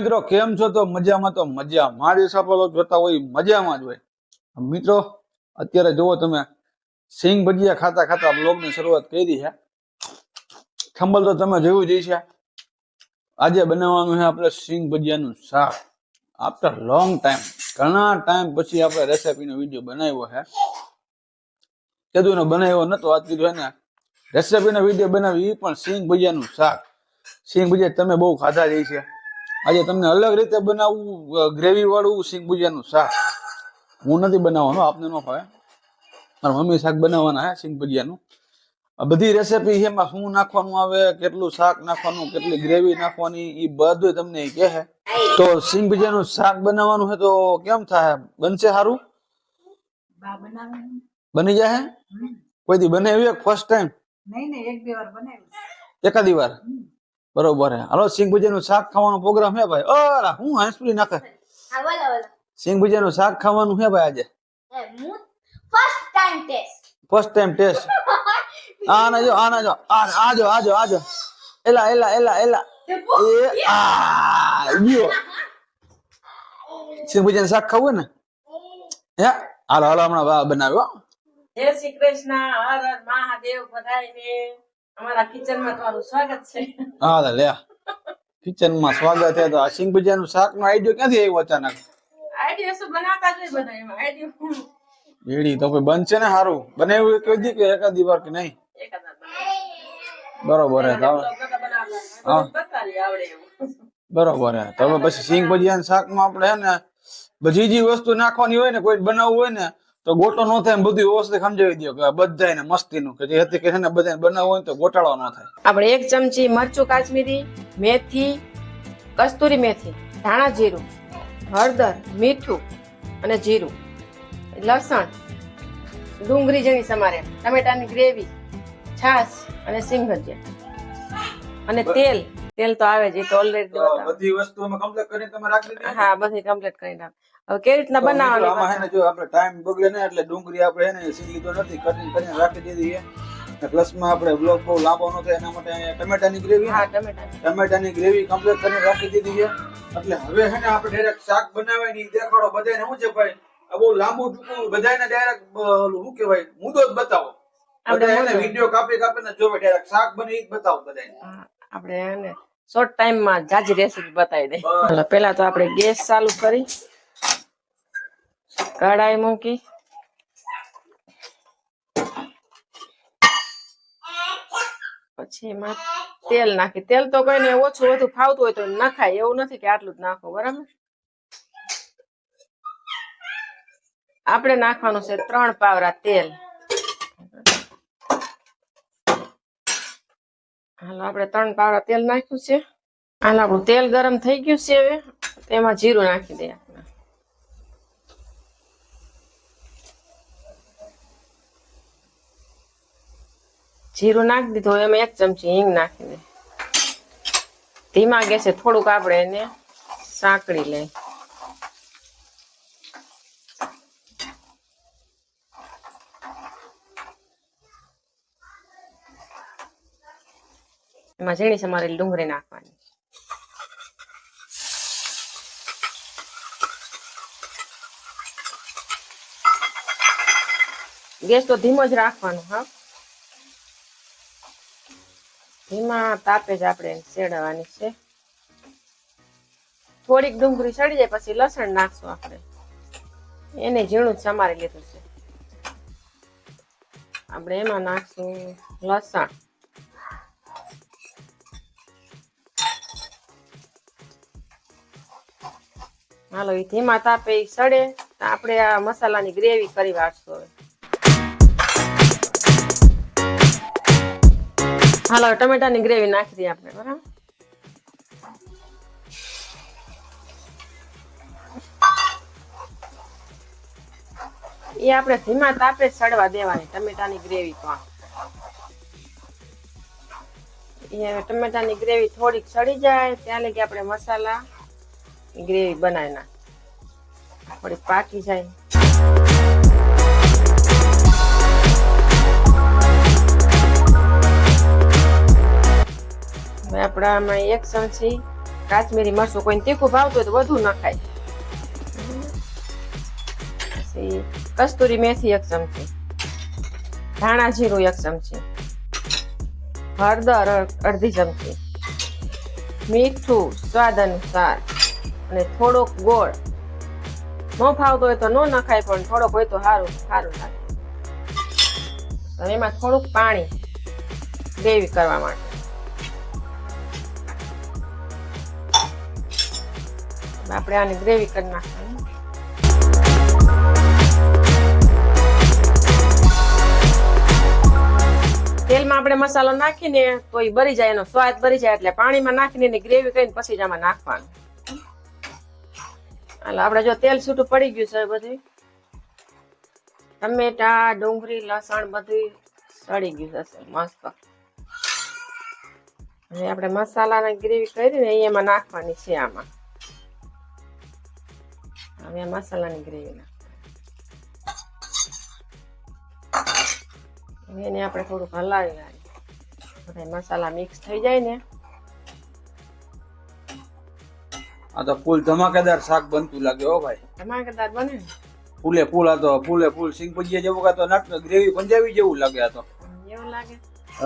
મિત્રો, કેમ છો? તો મજામાં, તો મજા મારી સફળો જોતા હોય મજામાં જ હોય. મિત્રો, અત્યારે જુઓ તમે, સિંગ ભજીયા ખાતા ખાતા બ્લોગની શરૂઆત કરી છે. ખંભલ તો તમે જોયું જ છે આજે બનાવવાનું છે આપણે સિંગ ભજીયાનું શાક. આફ્ટર લોંગ ટાઈમ ઘણા ટાઈમ પછી આપણે રેસીપીનો વીડિયો બનાવ્યો છે. કીધું ને બનાવ્યો નતો, આજ કીધું એને. રેસીપીનો વીડિયો બનાવી એ પણ સિંગ ભજીયાનું શાક. સિંગ ભજીયા તમે બહુ ખાધા જઈ છે આજે તમને અલગ રીતે બનાવવું ગ્રેવી વાળું સિંગ ભુજિયાનું શાક. હું નથી બનાવવાનો આપને ન ફાવે. મારા મમ્મી શાક બનાવવાના હે સિંગ ભુજિયાનું આ બધી રેસીપી એમાં શું નાખવાનું આવે કેટલું શાક નાખવાનું કેટલી ગ્રેવી નાખવાની એ બધું તમને કહે. છે તો સિંગ ભુજિયાનું શાક બનાવવાનું છે તો કેમ થાય? બનશે સારું બની જાય કોઈ દી બનાવ્યું ફર્સ્ટ ટાઈમ નહીં નહીં એક બે વાર બનાવ્યું એકાદી વાર? બરોબર હાલો હાલો સિંગ ભુજિયાનું શાક ખાવાનો પ્રોગ્રામ હે ભાઈ? અરે હું હાંસપુરી નાખે? હા બોલો બોલો. સિંગ ભુજિયાનું શાક ખાવાનું હે ભાઈ આજે? એ first time taste first time taste આના જો આના જો આ આજો આજો આજો એલા એલા એલા એલા. એ આ ગયો. સિંગ ભુજિયાનું શાક ખાવું ને? હે? હાલો હાલો હમણાં બા બનાવ્યો જય શ્રી કૃષ્ણ હર હર મહાદેવ બધાયને. અમારા કિચન તમારું સ્વાગત છે. હા લે કિચનમાં સ્વાગત છે તો આ સિંગ ભુજિયાનું શાક નો આઈડિયો ક્યાંથી આવ્યો અચાનક? આઈડિયા શું બનાવતા જ બધા એમાં આઈડિયો એડી તો કોઈ બનશે ને સારું બનાવ્યું કહી દી કે એકાદી વાર કે નહીં? બરોબર હે હા. એવું. બરોબર હે તો પછી સિંગ ભજીયાનું શાકમાં આપણે હે ને બધી જે વસ્તુ નાખવાની હોય ને કોઈ બનાવવું હોય ને તો ગોટો ન થાય બધું વ્યવસ્થિત સમજાવી દો કે બધાને મસ્તીનું કે જે હતી કે છે ને બધાને બનાવવું હોય તો ગોટાળો ન થાય. આપણે એક ચમચી મરચું કાશ્મીરી મેથી કસ્તુરી મેથી ધાણા જીરું હળદર મીઠું અને જીરું લસણ ડુંગળી જેની સમારે ટમેટાની ગ્રેવી છાશ અને સિંગ ભજીયા અને તેલ. તેલ તો આવે જ તો ઓલરેડી બધી વસ્તુ અમે કમ્પ્લીટ કરીને તમે રાખી દીધી હા બધી કમ્પ્લીટ કરી નાખ. હવે કેવી રીતના બનાવવાનું આમાં હે ને જો આપણે ટાઈમ બગડે ને એટલે ડુંગળી આપણે હે ને સીંગ તો નથી કટિંગ કરીને રાખી દીધી છે. પ્લસમાં આપણે બ્લોક બહુ લાંબો ન થાય એના માટે ટમેટાની ગ્રેવી હા ટમેટા ટમેટાની ગ્રેવી કમ્પ્લીટ કરીને રાખી દીધી છે. એટલે હવે હે ને આપણે ડાયરેક્ટ શાક બનાવવાની દેખાડો બધાને શું છે ભાઈ? આ બહુ લાંબુ ટૂંકું બધાને ડાયરેક્ટ શું કહેવાય? મુદ્દો જ બતાવો. આપણે બધા વીડિયો કાપી કાપીને જોવે ડાયરેક્ટ શાક બને એ જ બતાવો બધાને હા, આપણે શોર્ટ ટાઈમમાં જાજી રેસીપી બતાવી દે. ચાલો પેલા તો આપણે ગેસ ચાલુ કરી. કઢાઈ મૂકી. પછી એમાં તેલ નાખી. તેલ તો કોઈને ઓછું વધુ ફાવતું હોય તો નખાય. એવું નથી કે આટલું જ નાખો બરાબર? આપણે નાખવાનું છે ત્રણ પાવરા તેલ. હાલો, આપણે ત્રણ પાવડા તેલ નાખ્યું છે. હાલ, આપણું તેલ ગરમ થઈ ગયું છે હવે. તેમાં જીરું નાખી દઈએ આપણે. જીરું નાખી દીધું એમાં એક ચમચી હિંગ નાખી દે ધીમા ગેસે થોડુંક આપણે એને સાંકળી લઈ એમાં ઝીણી સમારેલી ડુંગળી નાખવાની. ગેસ તો ધીમો જ રાખવાનો, હા. ધીમા તાપે જ આપણે શેડવાની છે. થોડીક ડુંગળી સડી જાય, પછી લસણ નાખશું આપણે. એને ઝીણું જ સમારી લીધું છે. આપણે એમાં નાખશું લસણ. હાલો, એ ધીમા તાપે સડે આપણે આ મસાલાની ગ્રેવી કરી વાળશું હવે. હાલો ટમેટાની ગ્રેવી નાખી દઈએ આપણે, બરાબર? એ આપણે ધીમા તાપે સડવા દેવાની, ટમેટાની ગ્રેવી પણ એ ટમેટાની ગ્રેવી થોડીક સડી જાય, ત્યાં લગી આપણે મસાલા ગ્રેવી બનાવી નાખ. થોડી પાકી જાય. હવે આપણે આમાં એક ચમચી કાશ્મીરી મરચું કોઈને તીખું ભાવતું હોય તો વધુ નખાય પછી કસ્તુરી મેથી એક ચમચી ધાણા જીરું એક ચમચી હળદર અડધી ચમચી. મીઠું સ્વાદ અનુસાર અને થોડોક ગોળ. ન ફાવતો હોય તો ન નખાય, પણ થોડોક હોય તો સારું સારું લાગે. એમાં થોડુંક પાણી ગ્રેવી કરવા માટે. આપણે આની ગ્રેવી કરી નાખવાની. તેલમાં આપણે મસાલો નાખીને તો એ બરી જાય, એનો સ્વાદ બરી જાય, એટલે પાણીમાં નાખીને ગ્રેવી કરીને પછી જ આમાં નાખવાનું. એટલે આપણે જો તેલ છૂટું પડી ગયું છે બધું ટમેટા, ડુંગળી, લસણ બધું સડી ગયું હશે, મસ્ત. હવે આપણે મસાલાની ગ્રેવી કરીને એમાં નાખવાની છે આમાં. હવે મસાલાની ગ્રેવી નાખવાની. એને આપણે થોડુંક હલાવી નાખીએ બધા મસાલા મિક્સ થઈ જાય ને. આ તો ફૂલ ધમાકેદાર શાક બનતું લાગે હો ભાઈ. ધમાકેદાર બને? ફૂલે ફૂલ આ તો ફૂલે ફૂલ સિંગ ભજીયા જેવું કાં તો નાટ ગ્રેવી પંજાબી જેવું લાગે આ તો. એવું લાગે?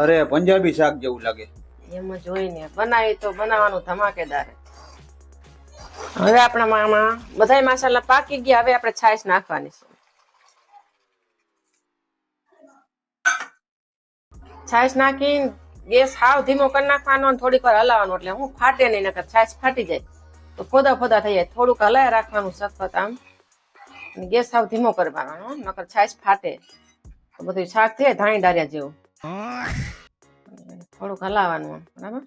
અરે પંજાબી શાક જેવું લાગે. એમ જોઈને બનાવી તો બનાવવાનું ધમાકેદાર હવે આપણા મામા બધા મસાલા પાકી ગયા હવે આપણે છાશ નાખવાની છે. છાશ નાખી ગેસ હાવ ધીમો કરી નાખવાનો થોડીક વાર હલાવવાનો એટલે હું ફાટે નહીં નકર છાશ ફાટી જાય. તો ફોદા ફોદા થઈ જાય થોડુંક હલાય રાખવાનું સખત આમ. અને ગેસ સાવ ધીમો કરવાનો નકર છાશ ફાટે. તો બધું શાક થાય, ધાણી ડાર્યા જેવું. થોડુંક હલાવવાનું બરાબર?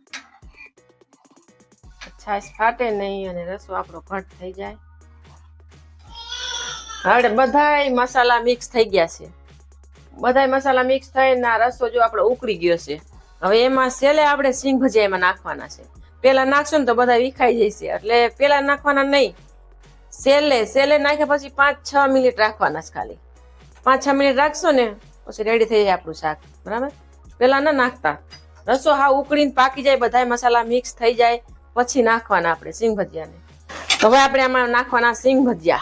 છાશ ફાટે નહીં અને રસો આપણો ઘટ થઈ જાય. હવે બધાય મસાલા મિક્સ થઈ ગયા છે. બધાય મસાલા મિક્સ થઈને રસો જો આપણો ઉકળી ગયો છે. હવે એમાં છેલ્લે આપણે સિંગ ભજીયા એમાં નાખવાના છે. પેલા નાખશું ને તો બધા વિખાઈ જશે. એટલે પેલા નાખવાના નહીં. સેલે સેલે નાખ્યા પછી પાંચ, છ મિનિટ રાખવાના છે ખાલી. પાંચ, છ મિનિટ રાખશો ને, પછી રેડી થઈ જાય આપણું શાક. બરાબર? પેલા ના નાખતા. રસો હા ઉકળીને પાકી જાય, બધાય મસાલા મિક્સ થઈ જાય, પછી નાખવાના આપણે સિંગ ભજીયાને. તો હવે આપણે આમાં નાખવાના સિંગ ભજીયા.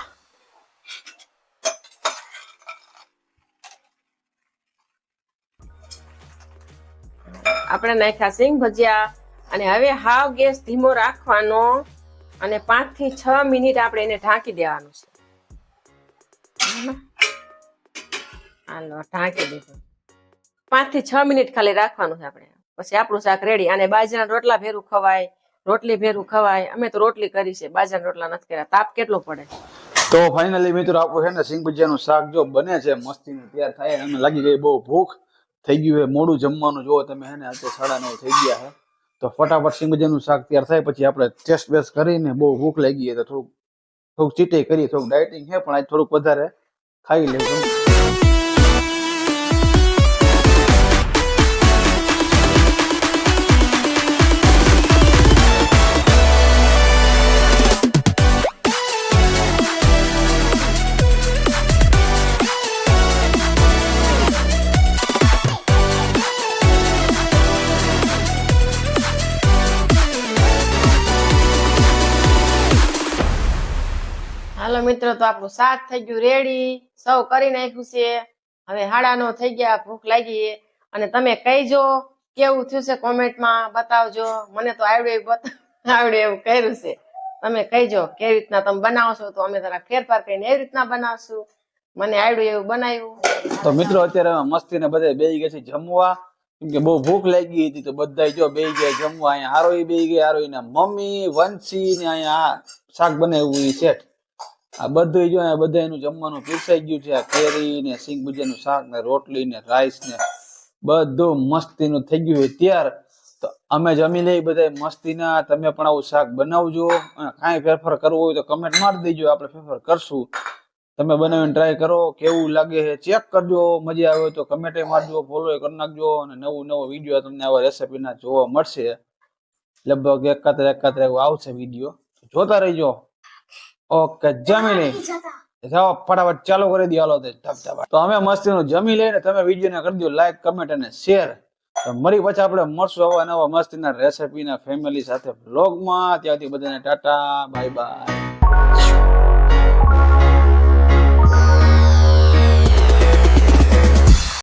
આપણે નાખ્યા સિંગ ભજીયા. અને હવે હાવ ગેસ ધીમો રાખવાનો અને પાંચથી છ મિનિટ આપણે એને ઢાંકી દેવાનું છે. હાલો, ઢાંકી દીધું. પાંચથી છ મિનિટ ખાલી રાખવાનું છે આપણે. પછી આપણું શાક રેડી અને બાજરાના રોટલા ભેરું ખવાય, રોટલી ભેરું ખવાય. અમે તો રોટલી કરી છે, બાજરાના રોટલા નથી કર્યા. તાપ કેટલો પડે? તો ફાઇનલી મિત્રો આપણું છે ને સિંગ ભજીયાનું શાક જો બને છે, મસ્તીનું તૈયાર થાય અમે લાગી ગઈ બહુ ભૂખ. થઈ ગયું છે, મોડું જમવાનું. જો તમે હે ને, આજે સાડા નવ થઈ ગયા છે. તો ફટાફટ સિંગ ભજીયાનું શાક તૈયાર થાય, પછી આપણે ટેસ્ટ બેસ્ટ કરીને બહુ ભૂખ લાગી તો થોડુંક થોડુંક ચીટે કરીએ, થોડુંક ડાયટિંગ છે, પણ આજ થોડુંક વધારે ખાઈ લેવું મિત્રો, તો આપણું શાક થઈ ગયું રેડી સૌ કરી નાખ્યું છે. હવે હાડાનો થઈ ગયા, ભૂખ લાગી અને તમે કહીજો, કેવું થયું છે કોમેન્ટમાં બતાવજો. મને તો આવડે આવડે એવું કર્યું છે. તમે કહીજો, કેવી રીતના તમે બનાવશો? તો અમે જરા ફેરફાર કરીને એવી રીતના બનાવશું. મને આવડ્યું એવું બનાવ્યું. તો મિત્રો, અત્યારે મસ્તી ને બધા બેસી ગયા છે જમવા. કે બહુ ભૂખ લાગી હતી, તો બધા જો બે ગયા જમવા. અહીંયા હારોઈ બે ગયા હારોઈ મમ્મી, વંશી ને અહીંયા શાક બનાવ્યું ઈ સેટ આ બધું જો આ બધા એનું જમવાનું પીરસાઈ ગયું છે, આ કેરી ને સિંગ ભજીયાનું શાક ને રોટલી ને રાઈસ ને બધું મસ્તીનું થઈ ગયું હોય ત્યાર તો અમે જમી લઈ બધા મસ્તીના, તમે પણ આવું શાક બનાવજો અને કાંઈ ફેરફાર કરવો હોય તો કમેન્ટ મારી દેજો, આપણે ફેરફાર કરશું. તમે બનાવીને ટ્રાય કરો, કેવું લાગે છે ચેક કરજો, મજા આવે તો કમેન્ટ મારજો ફોલો કરી નાખજો અને નવું નવો વીડિયો તમને આવા રેસીપીના જોવા મળશે. લગભગ એકાત્ર એકાત્ર આવશે વીડિયો જોતા રહેજો. ઓકે, જમી લઈ. જાઓ, ફટાફટ ચાલુ કરી દો, હાલો તે અમે મસ્તીનું જમી લઈને તમે વિડીયોને કરી દો લાઈક કમેન્ટ અને શેર મળી પછી આપણે મળશું આવા નવા મસ્તીના રેસીપીના ફેમિલી સાથે બ્લોગમાં ત્યાંથી બધાને ટાટા બાય બાય